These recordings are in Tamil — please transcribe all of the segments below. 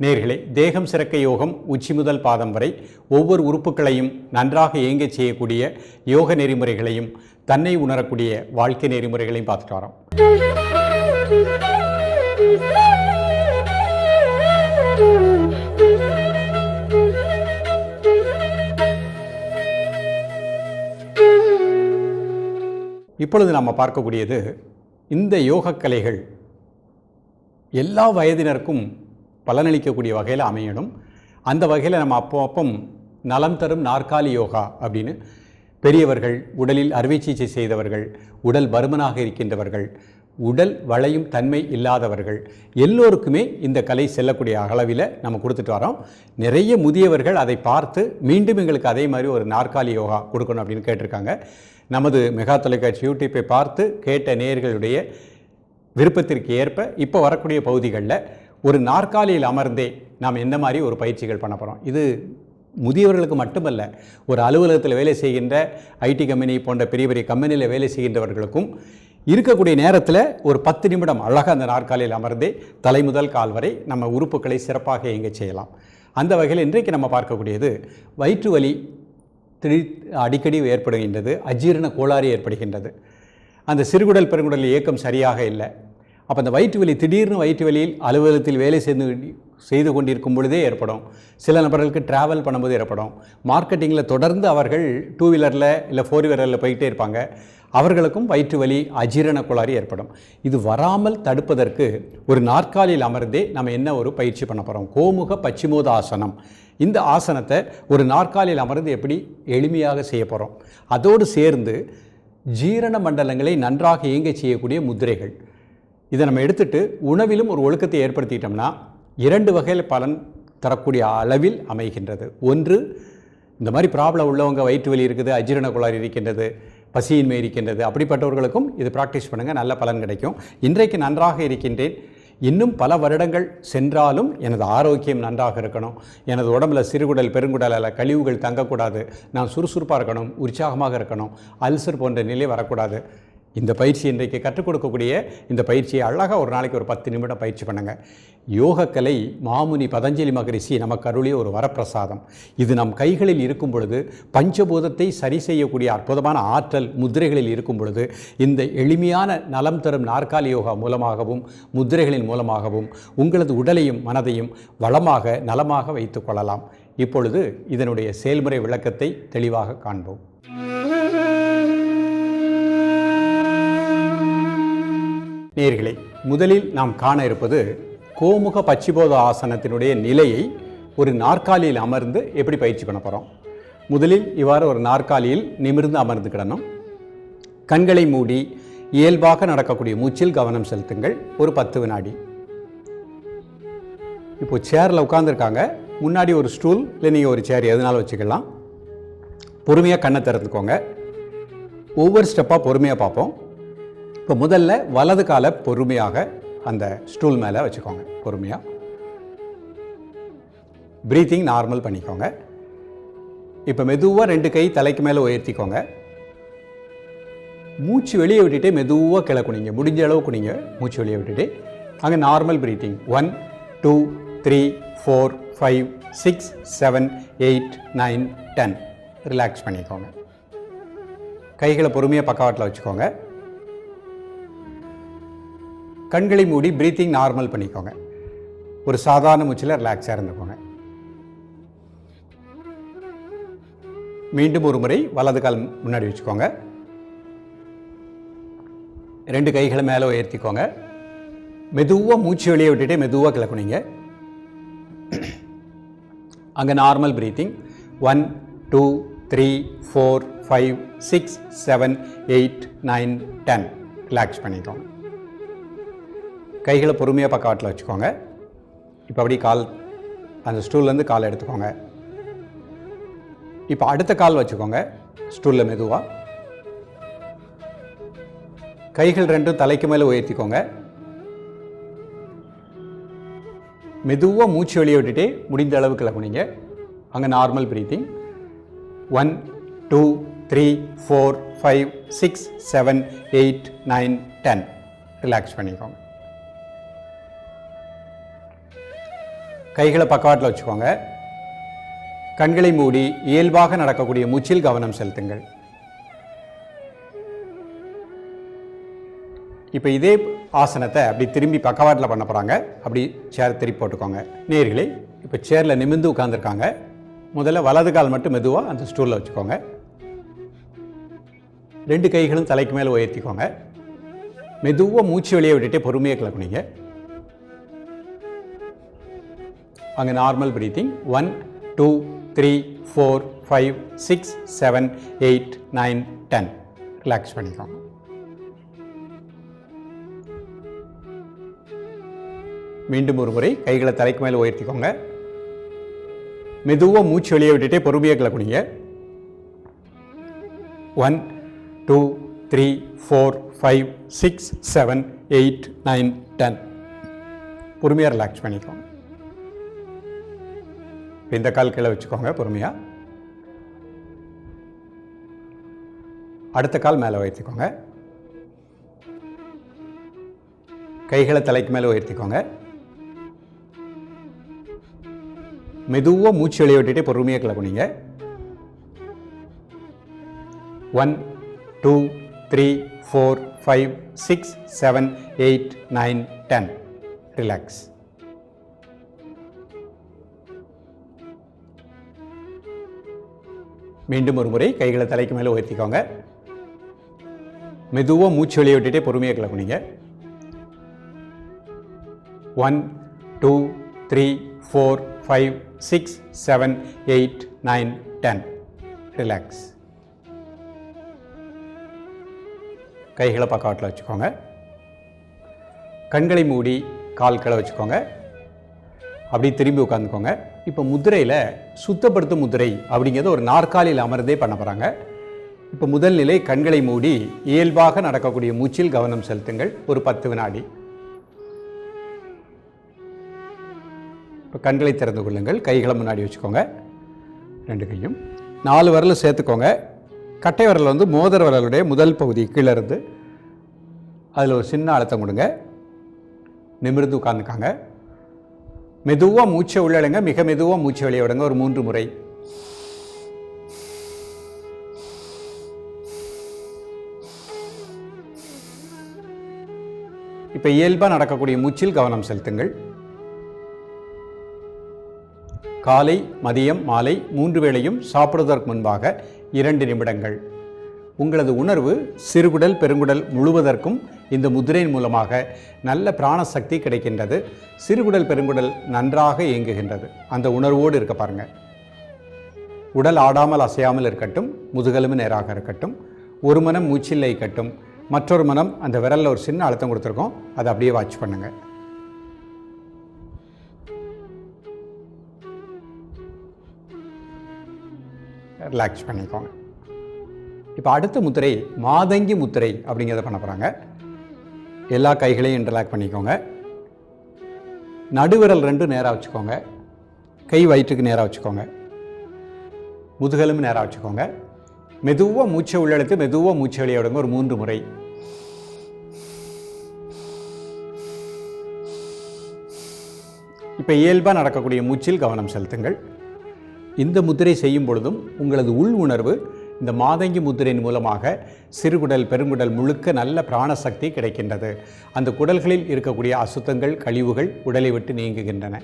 நேர்களே தேகம் சிறக்க யோகம் உச்சி முதல் பாதம் வரை ஒவ்வொரு உறுப்புகளையும் நன்றாக இயங்கச் செய்யக்கூடிய யோக நெறிமுறைகளையும் தன்னை உணரக்கூடிய வாழ்க்கை நெறிமுறைகளையும் பார்த்துட்டு வரோம். இப்பொழுது நாம் பார்க்கக்கூடியது இந்த யோகக் கலைகள் எல்லா வயதினருக்கும் பலனளிக்கக்கூடிய வகையில் அமையணும். அந்த வகையில் நம்ம அப்போ அப்பம் நலம் தரும் நாற்காலி யோகா அப்படின்னு பெரியவர்கள் உடலில் அறுவை சிகிச்சை செய்தவர்கள் உடல் பருமனாக இருக்கின்றவர்கள் உடல் வளையும் தன்மை இல்லாதவர்கள் எல்லோருக்குமே இந்த கலை செல்லக்கூடிய அளவில் நம்ம கொடுத்துட்டு வரோம். நிறைய முதியவர்கள் அதை பார்த்து மீண்டும் எங்களுக்கு அதே மாதிரி ஒரு நாற்காலி யோகா கொடுக்கணும் அப்படின்னு கேட்டிருக்காங்க. நமது மெகா தொலைக்காட்சி யூடியூப்பை பார்த்து கேட்ட நேயர்களுடைய விருப்பத்திற்கு ஏற்ப இப்போ வரக்கூடிய பகுதிகளில் ஒரு நாற்காலியில் அமர்ந்தே நாம் எந்த மாதிரி ஒரு பயிற்சிகள் பண்ண போகிறோம் இது முதியவர்களுக்கு மட்டுமல்ல ஒரு அலுவலகத்தில் வேலை செய்கின்ற ஐடி கம்பெனி போன்ற பெரிய பெரிய கம்பெனியில் வேலை செய்கின்றவர்களுக்கும் இருக்கக்கூடிய நேரத்தில் ஒரு பத்து நிமிடம் அழகாக அந்த நாற்காலியில் அமர்ந்தே தலை முதல் கால் வரை நம்ம உறுப்புகளை சிறப்பாக இயங்க செய்யலாம். அந்த வகையில் இன்றைக்கு நம்ம பார்க்கக்கூடியது வயிற்று வலி திடீர் அடிக்கடி ஏற்படுகின்றது அஜீரண கோளாறு ஏற்படுகின்றது. அந்த சிறுகுடல் பெருங்குடல் இயக்கம் சரியாக இல்லை. அப்போ அந்த வயிற்று வலி திடீர்னு வயிற்று வலியில் அலுவலகத்தில் வேலை செய்து செய்து கொண்டிருக்கும் பொழுதே ஏற்படும். சில நபர்களுக்கு ட்ராவல் பண்ணும்போது ஏற்படும். மார்க்கெட்டிங்கில் தொடர்ந்து அவர்கள் டூ வீலரில் இல்லை ஃபோர் வீலரில் போயிட்டே இருப்பாங்க. அவர்களுக்கும் வயிற்று வலி அஜீரண கோளாறு ஏற்படும். இது வராமல் தடுப்பதற்கு ஒரு நாற்காலியில் அமர்ந்தே நம்ம என்ன ஒரு பயிற்சி பண்ண போகிறோம் கோமுக பச்சிமோத ஆசனம் இந்த ஆசனத்தை ஒரு நாற்காலியில் அமர்ந்து எப்படி எளிமையாக செய்ய போகிறோம் அதோடு சேர்ந்து ஜீரண மண்டலங்களை நன்றாக இயங்க செய்யக்கூடிய முதிரைகள் இதை நம்ம எடுத்துட்டு உணவிலும் ஒரு ஒழுக்கத்தை ஏற்படுத்திட்டோம்னா இரண்டு வகையில் பலன் தரக்கூடிய அளவில் அமைகின்றது. ஒன்று இந்த மாதிரி ப்ராப்ளம் உள்ளவங்க வயிற்று வலி இருக்குது அஜீரண குளாறு இருக்கின்றது பசியின்மை இருக்கின்றது அப்படிப்பட்டவர்களுக்கும் இது ப்ராக்டிஸ் பண்ணுங்கள் நல்ல பலன் கிடைக்கும். இன்றைக்கு நன்றாக இருக்கின்றேன். இன்னும் பல வருடங்கள் சென்றாலும் எனது ஆரோக்கியம் நன்றாக இருக்கணும். எனது உடம்புல சிறுகுடல் பெருங்குடலில் கழிவுகள் தங்கக்கூடாது. நான் சுறுசுறுப்பாக இருக்கணும் உற்சாகமாக இருக்கணும். அல்சர் போன்ற நிலை வரக்கூடாது. இந்த பயிற்சி இன்றைக்கு கற்றுக் கொடுக்கக்கூடிய இந்த பயிற்சியை அழகாக ஒரு நாளைக்கு ஒரு பத்து நிமிடம் பயிற்சி பண்ணுங்கள் யோகக்கலை மாமுனி பதஞ்சலி மகரிஷி நமக்கு அருளிய ஒரு வரப்பிரசாதம். இது நம் கைகளில் இருக்கும் பொழுது பஞ்சபூதத்தை சரி செய்யக்கூடிய அற்புதமான ஆற்றல் முத்திரைகளில் இருக்கும் பொழுது இந்த எளிமையான நலம் தரும் நாற்காலி யோகா மூலமாகவும் முத்திரைகளின் மூலமாகவும் உங்களது உடலையும் மனதையும் வளமாக நலமாக வைத்துக் கொள்ளலாம். இப்பொழுது இதனுடைய செயல்முறை விளக்கத்தை தெளிவாக காண்போம். நேர்களே முதலில் நாம் காண இருப்பது கோமுக பச்சிபோத ஆசனத்தினுடைய நிலையை ஒரு நாற்காலியில் அமர்ந்து எப்படி பயிற்சி பண்ண போகிறோம் முதலில் இவ்வாறு ஒரு நாற்காலியில் நிமிர்ந்து அமர்ந்துக்கிடணும் கண்களை மூடி இயல்பாக நடக்கக்கூடிய மூச்சில் கவனம் செலுத்துங்கள். ஒரு பத்து வினாடி. இப்போ சேரில் உட்காந்துருக்காங்க முன்னாடி ஒரு ஸ்டூல் இல்லை நீங்கள் ஒரு சேர் எதுனாலும் வச்சுக்கலாம். பொறுமையாக கண்ணை திறந்துக்கோங்க. ஒவ்வொரு ஸ்டெப்பாக பொறுமையாக பார்ப்போம். இப்போ முதல்ல வலது காலை பொறுமையாக அந்த ஸ்டூல் மேலே வச்சுக்கோங்க பொறுமையாக ப்ரீத்திங் நார்மல் பண்ணிக்கோங்க. இப்போ மெதுவாக ரெண்டு கை தலைக்கு மேலே உயர்த்திக்கோங்க. மூச்சு வெளியே விட்டுட்டு மெதுவாக கிளக்குனிங்க குனிங்க. முடிஞ்ச அளவு குனிங்க மூச்சு வெளியே விட்டுட்டு. அங்கே normal breathing one two three four five six seven eight nine ten relax பண்ணிக்கோங்க. கைகளை பொறுமையாக பக்கவாட்டில் வச்சுக்கோங்க. கண்களை மூடி ப்ரீத்திங் நார்மல் பண்ணிக்கோங்க. ஒரு சாதாரண மூச்சில் ரிலாக்ஸாக இருந்துக்கோங்க. மீண்டும் ஒரு முறை வலது கால் முன்னாடி வச்சுக்கோங்க. ரெண்டு கைகளை மேலே உயர்த்திக்கோங்க. மெதுவாக மூச்சு வெளியே விட்டுட்டு மெதுவாக கிளக்குனீங்க அங்கே normal breathing one two three four five six seven eight nine ten relax பண்ணிக்கோங்க. கைகளை பொறுமையாக பக்கவாட்டில் வச்சுக்கோங்க. இப்போ அப்படி கால் அந்த ஸ்டூல்லேருந்து கால் எடுத்துக்கோங்க. இப்போ அடுத்த கால் வச்சுக்கோங்க. ஸ்டூலில் மெதுவாக கைகள் ரெண்டும் தலைக்கு மேலே உயர்த்திக்கோங்க. மெதுவாக மூச்சு வெளியே விட்டுட்டே முடிந்த அளவுக்கு குனிங்க அங்கே normal breathing one two three four five six seven eight nine ten relax பண்ணிக்கோங்க. கைகளை பக்கவாட்டில் வச்சுக்கோங்க. கண்களை மூடி இயல்பாக நடக்கக்கூடிய மூச்சில் கவனம் செலுத்துங்கள். இப்போ இதே ஆசனத்தை அப்படி திரும்பி பக்கவாட்டில் பண்ண போகிறாங்க அப்படி சேர் திருப்பி போட்டுக்கோங்க. நேர்களே இப்போ சேரில் நிமிர்ந்து உட்காந்துருக்காங்க முதல்ல வலது கால் மட்டும் மெதுவாக அந்த ஸ்டூலில் வச்சுக்கோங்க. ரெண்டு கைகளும் தலைக்கு மேலே உயர்த்திக்கோங்க. மெதுவாக மூச்சு வெளியே விட்டுட்டே பொறுமையாக கிளக்குனீங்க அங்கே normal breathing one two three four five six seven eight nine ten relax பண்ணிக்கோங்க. மீண்டும் ஒரு முறை கைகளை தலைக்கு மேலே உயர்த்திக்கோங்க. மெதுவாக மூச்சு வெளியே விட்டுட்டே பொறுமையாக கிளக்குனீங்க one two three four five six seven eight nine ten பொறுமையாக ரிலாக்ஸ் பண்ணிக்கோங்க. இப்போ இந்த கால் கீழே வச்சுக்கோங்க பொறுமையாக அடுத்த கால் மேலே உயர்த்திக்கோங்க. கைகளை தலைக்கு மேலே உயர்த்திக்கோங்க. மெதுவாக மூச்சு வெளியே விட்டுட்டே பொறுமையாக கிளப்புனீங்க one two three four five six seven eight nine ten relax மீண்டும் ஒரு முறை கைகளை தலைக்கு மேலே உயர்த்திக்கோங்க. மெதுவாக மூச்சு வெளியே விட்டுட்டே பொறுமையாக கிளம்புனீங்க one two three four five six seven eight nine ten relax கைகளை பக்கவாட்டில் வச்சுக்கோங்க. கண்களை மூடி கால் கீழே வச்சுக்கோங்க. அப்படி திரும்பி உட்காந்துக்கோங்க. இப்போ முதிரையில் சுத்தப்படுத்தும் முதிரை அப்படிங்கிறத ஒரு நாற்காலியில் அமர்ந்தே பண்ண போகிறாங்க இப்போ முதல் நிலை கண்களை மூடி இயல்பாக நடக்கக்கூடிய மூச்சில் கவனம் செலுத்துங்கள். ஒரு பத்து வினாடி. இப்போ கண்களை திறந்து கொள்ளுங்கள். கைகளை முன்னாடி வச்சுக்கோங்க. ரெண்டு கையும். நாலு விரலும் சேர்த்துக்கோங்க. கட்டை விரல் வந்து மோதிர விரலுடைய முதல் பகுதி கீழே இருந்து அதில் ஒரு சின்ன அழுத்தம் கொடுங்க. நிமிர்ந்து உட்காந்துக்காங்க மெதுவாக மூச்சை உள்ளடங்க மிக மெதுவாக மூச்சை வெளியே ஒரு மூன்று முறை. இப்போ இயல்பாக நடக்கக்கூடிய மூச்சில் கவனம் செலுத்துங்கள். காலை மதியம் மாலை மூன்று வேளையும் சாப்பிடுவதற்கு முன்பாக இரண்டு நிமிடங்கள். உங்களது உணர்வு சிறுகுடல் பெருங்குடல் முழுவதற்கும் இந்த முதிரையின் மூலமாக நல்ல பிராணசக்தி கிடைக்கின்றது. சிறுகுடல் பெருங்குடல் நன்றாக இயங்குகின்றது. அந்த உணர்வோடு இருக்க பாருங்கள் உடல் ஆடாமல் அசையாமல் இருக்கட்டும் முதுகெலும்பு நேராக இருக்கட்டும் ஒரு மனம் மூச்சில்லை கட்டும் மற்றொரு மனம் அந்த விரலில் ஒரு சின்ன அழுத்தம் கொடுத்துருக்கோம் அதை அப்படியே வாட்ச் பண்ணுங்கள் ரிலாக்ஸ் பண்ணிக்கோங்க. இப்போ அடுத்த முத்திரை மாதங்கி முத்திரை அப்படிங்கிறத பண்ண போகிறாங்க எல்லா கைகளையும் இன்டர்லாக் பண்ணிக்கோங்க. நடுவிரல் ரெண்டும் நேராக வச்சுக்கோங்க. கை வயிற்றுக்கு நேராக வச்சுக்கோங்க. முதுகலும் நேராக வச்சுக்கோங்க. மெதுவாக மூச்சை உள்ளெழுத்து மெதுவாக மூச்சை வெளியே விடுங்க. ஒரு மூன்று முறை. இப்போ இயல்பாக நடக்கக்கூடிய மூச்சில் கவனம் செலுத்துங்கள். இந்த முத்திரை செய்யும் பொழுதும் உங்களது உள் உணர்வு இந்த மாதங்கி முத்திரையின் மூலமாக சிறுகுடல் பெருங்குடல் முழுக்க நல்ல பிராணசக்தி கிடைக்கின்றது. அந்த குடல்களில் இருக்கக்கூடிய அசுத்தங்கள் கழிவுகள் உடலை விட்டு நீங்குகின்றன.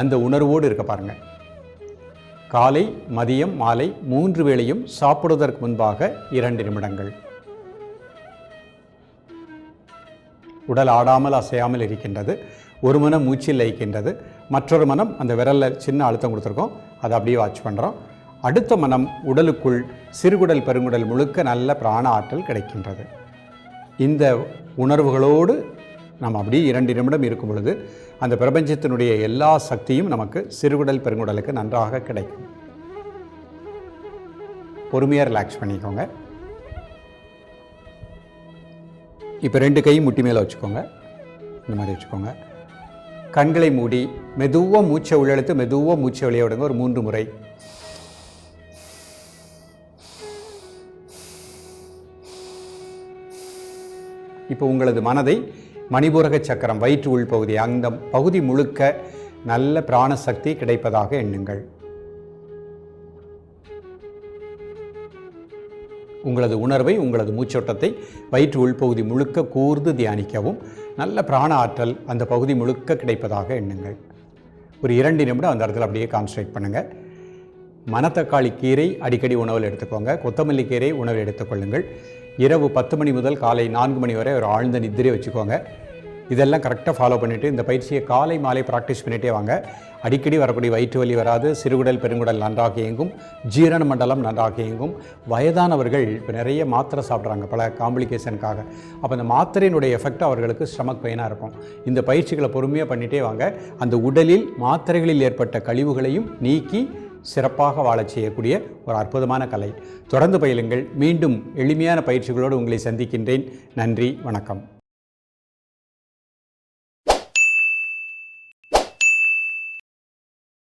அந்த உணர்வோடு இருக்க பாருங்கள் காலை மதியம் மாலை மூன்று வேளையும் சாப்பிடுவதற்கு முன்பாக இரண்டு நிமிடங்கள். உடல் ஆடாமல் அசையாமல் இருக்கின்றது. ஒரு மனம் மூச்சில் லயிக்கின்றது. மற்றொரு மனம் அந்த விரலில் சின்ன அழுத்தம் கொடுத்துருக்கோம். அதை அப்படியே வாட்ச் பண்ணுறோம் அடுத்த மனம் உடலுக்குள் சிறுகுடல் பெருங்குடல் முழுக்க நல்ல பிராண ஆற்றல் கிடைக்கின்றது. இந்த உணர்வுகளோடு நாம் அப்படியே இரண்டு நிமிடம் இருக்கும் பொழுது அந்த பிரபஞ்சத்தினுடைய எல்லா சக்தியும் நமக்கு சிறுகுடல் பெருங்குடலுக்கு நன்றாக கிடைக்கும். பொறுமையாக ரிலாக்ஸ் பண்ணிக்கோங்க. இப்போ ரெண்டு கையும் முட்டி மேலே வச்சுக்கோங்க. இந்த மாதிரி வச்சுக்கோங்க. கண்களை மூடி மெதுவாக மூச்சை உள்ளெழுத்து மெதுவாக மூச்சை வெளியே ஒரு மூன்று முறை. இப்போ உங்களது மனதை மணிபூரக சக்கரம் வயிற்று உள்பகுதி அந்த பகுதி முழுக்க நல்ல பிராணசக்தி கிடைப்பதாக எண்ணுங்கள். உங்களது உணர்வை உங்களது மூச்சோட்டத்தை வயிற்று உள்பகுதி முழுக்க கூர்ந்து தியானிக்கவும் நல்ல பிராண ஆற்றல் அந்த பகுதி முழுக்க கிடைப்பதாக எண்ணுங்கள். ஒரு இரண்டு நிமிடம் அந்த இடத்துல அப்படியே கான்சன்ட்ரேட் பண்ணுங்கள் மணத்தக்காளி கீரை அடிக்கடி உணவில் எடுத்துக்கோங்க. கொத்தமல்லி கீரை உணவில் எடுத்துக்கொள்ளுங்கள். இரவு பத்து மணி முதல் காலை நான்கு மணி வரை ஒரு ஆழ்ந்த நித்திரை வச்சுக்கோங்க. இதெல்லாம் கரெக்டாக ஃபாலோ பண்ணிவிட்டு இந்த பயிற்சியை காலை மாலை ப்ராக்டிஸ் பண்ணிகிட்டே வாங்க. அடிக்கடி வரக்கூடிய வயிற்று வலி வராது சிறுகுடல் பெருங்குடல் நன்றாக இயங்கும் ஜீரண மண்டலம் நன்றாக இயங்கும். வயதானவர்கள் இப்போ நிறைய மாத்திரை சாப்பிட்றாங்க பல காம்ப்ளிகேஷனுக்காக அப்போ அந்த மாத்திரையினுடைய எஃபெக்ட் அவர்களுக்கு ஸ்டமக் பெயினாக இருக்கும். இந்த பயிற்சிகளை பொறுமையாக பண்ணிகிட்டே வாங்க. அந்த உடலில் மாத்திரைகளில் ஏற்பட்ட கழிவுகளையும் நீக்கி சிறப்பாக வாழச் செய்யக்கூடிய ஒரு அற்புதமான கலை. தொடர்ந்து பயிலுங்கள். மீண்டும் எளிமையான பயிற்சிகளோடு உங்களை சந்திக்கின்றேன். நன்றி. வணக்கம்.